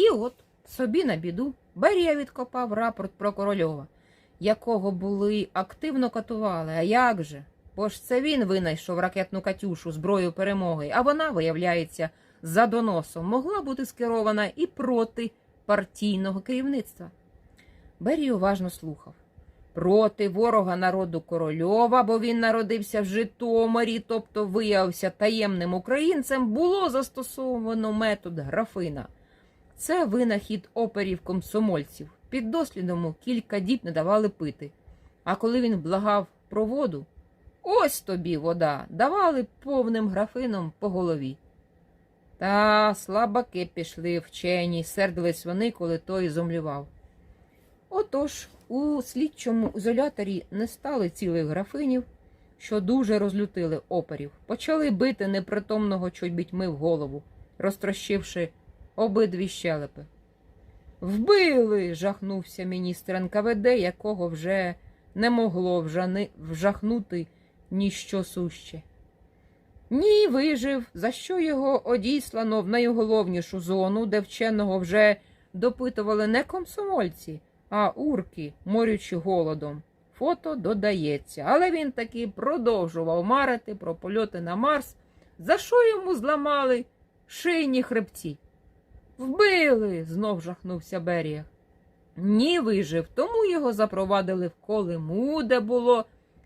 І от собі на біду Берія відкопав рапорт про корольова, якого були активно катували. А як же? Бо ж це він винайшов ракетну Катюшу зброю перемоги, а вона, виявляється, за доносом могла бути скерована і проти партійного керівництва. Берій уважно слухав. Проти ворога народу Корольова, бо він народився в Житомирі, тобто виявився таємним українцем, було застосовано метод графина. Це винахід оперів комсомольців. Під дослідом кілька діб не давали пити. А коли він благав про воду, ось тобі вода, давали повним графином по голові. Та слабаки пішли вчені, сердились вони, коли той зомлював. Отож, у слідчому ізоляторі не стали цілих графинів, що дуже розлютили оперів. Почали бити непритомного чобітьми в голову, розтрощивши обидві щелепи. Вбили. жахнувся міністр НКВД, якого вже не могло вжани... вжахнути ніщо суще. Ні, вижив, за що його одіслано в найголовнішу зону, де вченого вже допитували не комсомольці, а урки, морючи голодом. Фото додається, але він таки продовжував марити про польоти на Марс, за що йому зламали шийні хребці. Вбили, знов жахнувся Берія. Ні, вижив, тому його запровадили в Колиму, де було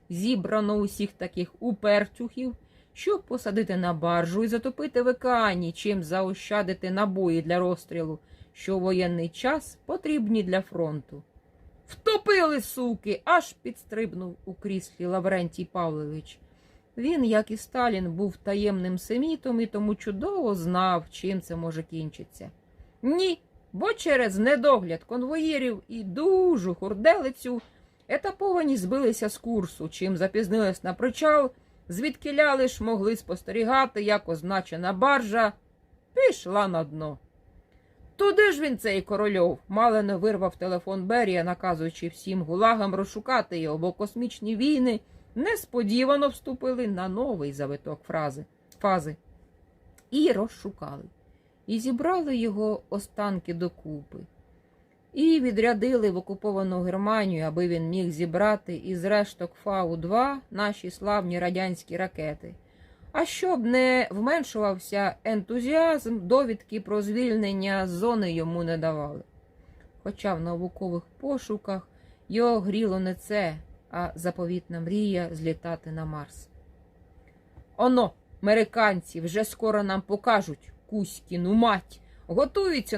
зібрано усіх таких упертюхів, щоб посадити на баржу і затопити в океані, чим заощадити набої для розстрілу, що воєнний час потрібні для фронту. Втопили, суки, аж підстрибнув у кріслі Лаврентій Павлович. Він, як і Сталін, був таємним семітом і тому чудово знав, чим це може кінчитися. Ні, бо через недогляд конвоїрів і дужу хурделицю етаповані збилися з курсу, чим запізнились на причал, звідки лиш могли спостерігати, як означена баржа пішла на дно. Туди ж він цей корольов малено вирвав телефон Берія, наказуючи всім гулагам розшукати його, бо космічні війни несподівано вступили на новий завиток фрази, фази. І розшукали. І зібрали його останки докупи. І відрядили в окуповану Германію, аби він міг зібрати із решток Фау-2 наші славні радянські ракети. А щоб не вменшувався ентузіазм, довідки про звільнення зони йому не давали. Хоча в наукових пошуках його гріло не це, а заповітна мрія злітати на Марс. Оно, американці, вже скоро нам покажуть Кузькіну мать, готуються